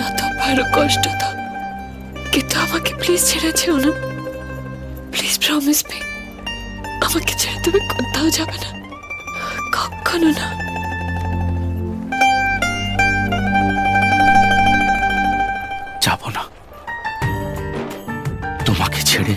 আরও কষ্ট দাও। কিন্তু আমাকে প্লিজ ছেড়ে যেও না। প্লিজ প্রমিস মি আমাকে ছেড়ে তুমি কোথাও যাবে না। কখনো না। যাব না। তোমাকে ছেড়ে